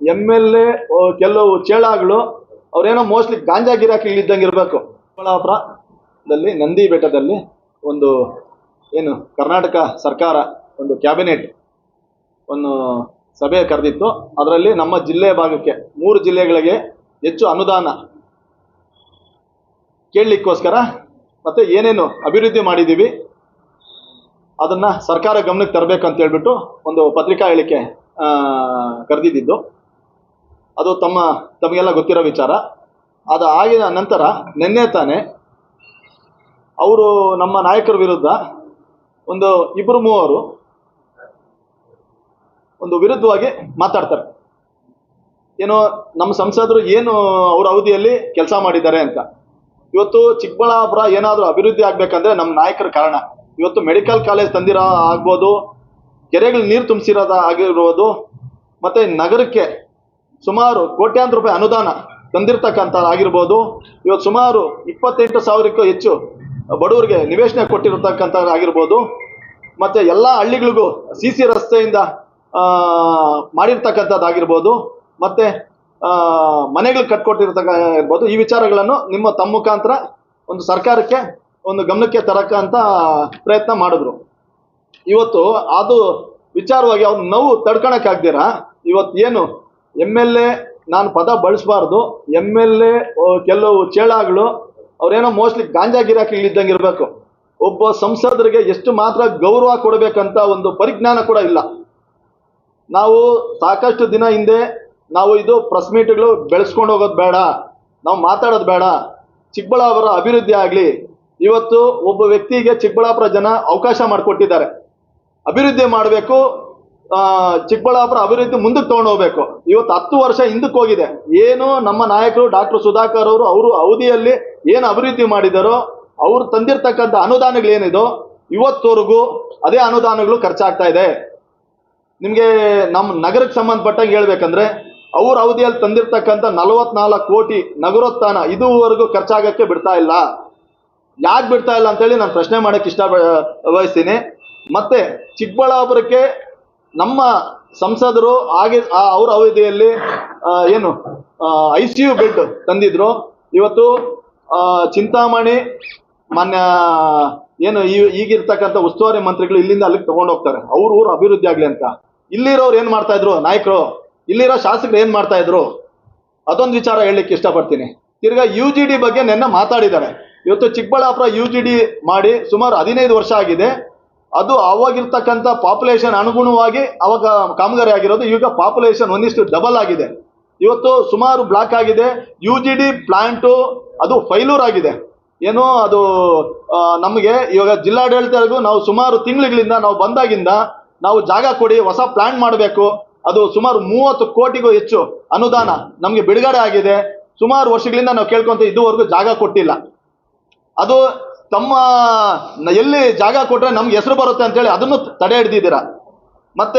M L A ಕೆಲವು ಚೇಳಾಗಳು, ಅವರೇನೋ mostly ಗಾಂಜಾ ಗಿರಾಕಿ ಇದ್ದಂಗೆ ಇರಬೇಕು ಚಿಕ್ಕಬಳ್ಳಾಪುರದಲ್ಲಿ ನಂದಿ ಬೆಟ್ಟದಲ್ಲಿ ಒಂದು ಏನು ಕರ್ನಾಟಕ ಸರ್ಕಾರ ಒಂದು ಕ್ಯಾಬಿನೆಟ್ ಒಂದು ಸಭೆ ಕರೆದಿತ್ತು. ಅದರಲ್ಲಿ ನಮ್ಮ ಜಿಲ್ಲೆ ಭಾಗಕ್ಕೆ, ಮೂರು ಜಿಲ್ಲೆಗಳಿಗೆ ಹೆಚ್ಚು ಅನುದಾನ ಕೇಳಲಿಕ್ಕೋಸ್ಕರ ಮತ್ತೆ ಏನೇನು ಅಭಿವೃದ್ಧಿ ಮಾಡಿದ್ದೀವಿ, ಅದನ್ನು ಸರ್ಕಾರ ಗಮನಕ್ಕೆ ತರಬೇಕು ಅಂತ ಹೇಳ್ಬಿಟ್ಟು ಒಂದು ಪತ್ರಿಕಾ ಹೇಳಿಕೆ ಕರೆದಿದ್ದು. ಅದು ತಮ್ಮ, ತಮಗೆಲ್ಲ ಗೊತ್ತಿರೋ ವಿಚಾರ. ಅದು ಆಗಿದ ನಂತರ ನಿನ್ನೆ ತಾನೇ ಅವರು ನಮ್ಮ ನಾಯಕರ ವಿರುದ್ಧ ಒಂದು ಇಬ್ಬರು ಮೂವರು ಒಂದು ವಿರುದ್ಧವಾಗಿ ಮಾತಾಡ್ತಾರೆ. ಏನೋ ನಮ್ಮ ಸಂಸದರು ಏನು ಅವ್ರ ಅವಧಿಯಲ್ಲಿ ಕೆಲಸ ಮಾಡಿದ್ದಾರೆ ಅಂತ. ಇವತ್ತು ಚಿಕ್ಕಬಳ್ಳಾಪುರ ಏನಾದರೂ ಅಭಿವೃದ್ಧಿ ಆಗ್ಬೇಕಂದ್ರೆ ನಮ್ಮ ನಾಯಕರ ಕಾರಣ. ಇವತ್ತು ಮೆಡಿಕಲ್ ಕಾಲೇಜ್ ತಂದಿರೋ ಆಗ್ಬೋದು, ಕೆರೆಗಳು ನೀರು ತುಂಬಿಸಿರೋದ ಆಗಿರ್ಬೋದು, ಮತ್ತೆ ನಗರಕ್ಕೆ ಸುಮಾರು ಕೋಟ್ಯಾಂತರ ರೂಪಾಯಿ ಅನುದಾನ ತಂದಿರ್ತಕ್ಕಂಥ ಆಗಿರ್ಬೋದು. ಇವತ್ತು ಸುಮಾರು ಇಪ್ಪತ್ತೆಂಟು ಸಾವಿರಕ್ಕೂ ಹೆಚ್ಚು ಬಡವರಿಗೆ ನಿವೇಶನ ಕೊಟ್ಟಿರತಕ್ಕಂಥ ಆಗಿರ್ಬೋದು. ಮತ್ತು ಎಲ್ಲ ಹಳ್ಳಿಗಳಿಗೂ ಸಿ ಸಿ ರಸ್ತೆಯಿಂದ ಮಾಡಿರ್ತಕ್ಕಂಥದ್ದಾಗಿರ್ಬೋದು ಮತ್ತು ಮನೆಗಳು ಕಟ್ಕೊಟ್ಟಿರ್ತಕ್ಕ, ಇರ್ಬೋದು. ಈ ವಿಚಾರಗಳನ್ನು ನಿಮ್ಮ ತಮ್ಮ ಮುಖಾಂತರ ಒಂದು ಸರ್ಕಾರಕ್ಕೆ ಒಂದು ಗಮನಕ್ಕೆ ತರಕ್ಕಂಥ ಪ್ರಯತ್ನ ಮಾಡಿದ್ರು. ಇವತ್ತು ಅದು ವಿಚಾರವಾಗಿ ಅವ್ರ ನೋವು ತಡ್ಕೊಳಕ್ಕಾಗ್ದಿರ? ಇವತ್ತು ಏನು ಎಂ ಎಲ್ ಎ ನಾನು ಪದ ಬಳಸಬಾರ್ದು. ಎಂ ಎಲ್ ಎ ಕೆಲವು ಚೇಳಾಗಳು, ಅವರೇನೋ ಮೋಸ್ಟ್ಲಿ ಗಾಂಜಾ ಗಿರಾಕಿಗಳಿದ್ದಂಗೆ ಇರಬೇಕು ಒಬ್ಬ ಸಂಸದರಿಗೆ ಎಷ್ಟು ಮಾತ್ರ ಗೌರವ ಕೊಡಬೇಕಂತ ಒಂದು ಪರಿಜ್ಞಾನ ಕೂಡ ಇಲ್ಲ. ನಾವು ಸಾಕಷ್ಟು ದಿನ ಹಿಂದೆ ನಾವು ಇದು ಪ್ರೆಸ್ ಮೀಟ್ಗಳು ಬೆಳೆಸ್ಕೊಂಡು ಹೋಗೋದು ಬೇಡ. ನಾವು ಮಾತಾಡೋದು ಬೇಡ. ಚಿಕ್ಕಬಳ್ಳಾಪುರ ಅಭಿವೃದ್ಧಿ ಆಗಲಿ. ಇವತ್ತು ಒಬ್ಬ ವ್ಯಕ್ತಿಗೆ ಚಿಕ್ಕಬಳ್ಳಾಪುರ ಜನ ಅವಕಾಶ ಮಾಡಿಕೊಟ್ಟಿದ್ದಾರೆ. ಅಭಿವೃದ್ಧಿ ಮಾಡಬೇಕು ಚಿಕ್ಕಬಳ್ಳಾಪುರ ಅಭಿವೃದ್ಧಿ ಮುಂದಕ್ಕೆ ತಗೊಂಡು ಹೋಗ್ಬೇಕು. ಇವತ್ತು ಹತ್ತು ವರ್ಷ ಹಿಂದಕ್ಕೆ ಹೋಗಿದೆ. ಏನು ನಮ್ಮ ನಾಯಕರು, ಡಾಕ್ಟರ್ ಸುಧಾಕರ್ ಅವರು ಅವರು ಅವಧಿಯಲ್ಲಿ ಏನು ಅಭಿವೃದ್ಧಿ ಮಾಡಿದಾರೋ, ಅವ್ರು ತಂದಿರ್ತಕ್ಕಂಥ ಅನುದಾನಗಳೇನಿದೋ, ಇವತ್ತವರೆಗೂ ಅದೇ ಅನುದಾನಗಳು ಖರ್ಚಾಗ್ತಾ ಇದೆ. ನಿಮಗೆ ನಮ್ಮ ನಗರಕ್ಕೆ ಸಂಬಂಧಪಟ್ಟಂಗೆ ಹೇಳ್ಬೇಕಂದ್ರೆ, ಅವ್ರ ಅವಧಿಯಲ್ಲಿ ತಂದಿರ್ತಕ್ಕಂಥ ನಲವತ್ನಾಲ್ಕು ಕೋಟಿ ನಗರೋತ್ಥಾನ ಇದುವರೆಗೂ ಖರ್ಚಾಗಕ್ಕೆ ಬಿಡ್ತಾ ಇಲ್ಲ. ಯಾಕೆ ಬಿಡ್ತಾ ಇಲ್ಲ ಅಂತೇಳಿ ನಾನು ಪ್ರಶ್ನೆ ಮಾಡಕ್ಕೆ ಇಷ್ಟ ಬಯಸ್ತೀನಿ. ಮತ್ತೆ ಚಿಕ್ಕಬಳ್ಳಾಪುರಕ್ಕೆ ನಮ್ಮ ಸಂಸದರು ಹಾಗೆ ಅವ್ರ ಅವಧಿಯಲ್ಲಿ ಏನು ಐ ಸಿ ಯು ಬೆಡ್ ತಂದಿದ್ರು. ಇವತ್ತು ಚಿಂತಾಮಣಿ, ಮಾನ್ಯ, ಏನು, ಈ, ಈಗಿರ್ತಕ್ಕಂಥ ಉಸ್ತುವಾರಿ ಮಂತ್ರಿಗಳು ಇಲ್ಲಿಂದ ಅಲ್ಲಿಗೆ ತಗೊಂಡು ಹೋಗ್ತಾರೆ. ಅವ್ರ ಊರು ಅಭಿವೃದ್ಧಿ ಆಗ್ಲಿ ಅಂತ. ಇಲ್ಲಿರೋರು ಏನ್ ಮಾಡ್ತಾ ಇದ್ರು? ನಾಯಕರು, ಇಲ್ಲಿರೋ ಶಾಸಕರು ಏನ್ ಮಾಡ್ತಾ ಇದ್ರು? ಅದೊಂದು ವಿಚಾರ ಹೇಳಲಿಕ್ಕೆ ಇಷ್ಟಪಡ್ತೀನಿ. ತಿರ್ಗಾ ಯು ಜಿ ಡಿ ಬಗ್ಗೆ ನೆನ್ನೆ ಮಾತಾಡಿದ್ದಾರೆ. ಇವತ್ತು ಚಿಕ್ಕಬಳ್ಳಾಪುರ ಯು ಜಿ ಡಿ ಮಾಡಿ ಸುಮಾರು ಹದಿನೈದು ವರ್ಷ ಆಗಿದೆ. ಅದು ಅವಾಗಿರ್ತಕ್ಕಂಥ ಪಾಪ್ಯುಲೇಷನ್ ಅನುಗುಣವಾಗಿ ಅವಾಗ ಕಾಮಗಾರಿ ಆಗಿರೋದು. ಈಗ ಪಾಪ್ಯುಲೇಷನ್ ಒಂದಿಷ್ಟು ಡಬಲ್ ಆಗಿದೆ. ಇವತ್ತು ಸುಮಾರು ಬ್ಲಾಕ್ ಆಗಿದೆ. ಯು ಜಿ ಡಿ ಪ್ಲಾಂಟು ಅದು ಫೈಲೂರ್ ಆಗಿದೆ. ಏನೋ ಅದು ನಮಗೆ ಇವಾಗ ಜಿಲ್ಲಾಡಳಿತರಿಗೂ ನಾವು ಸುಮಾರು ತಿಂಗಳುಗಳಿಂದ ನಾವು ಬಂದಾಗಿಂದ ನಾವು ಜಾಗ ಕೊಡಿ, ಹೊಸ ಪ್ಲಾನ್ ಮಾಡಬೇಕು. ಅದು ಸುಮಾರು ಮೂವತ್ತು ಕೋಟಿಗೂ ಹೆಚ್ಚು ಅನುದಾನ ನಮಗೆ ಬಿಡುಗಡೆ ಆಗಿದೆ. ಸುಮಾರು ವರ್ಷಗಳಿಂದ ನಾವು ಕೇಳ್ಕೊಂತ ಇದುವರೆಗೂ ಜಾಗ ಕೊಟ್ಟಿಲ್ಲ. ಅದು ತಮ್ಮ ಎಲ್ಲಿ ಜಾಗ ಕೊಟ್ರೆ ನಮ್ಗೆ ಹೆಸರು ಬರುತ್ತೆ ಅಂತೇಳಿ ಅದನ್ನು ತಡೆ ಹಿಡ್ದಿದ್ದೀರಾ? ಮತ್ತೆ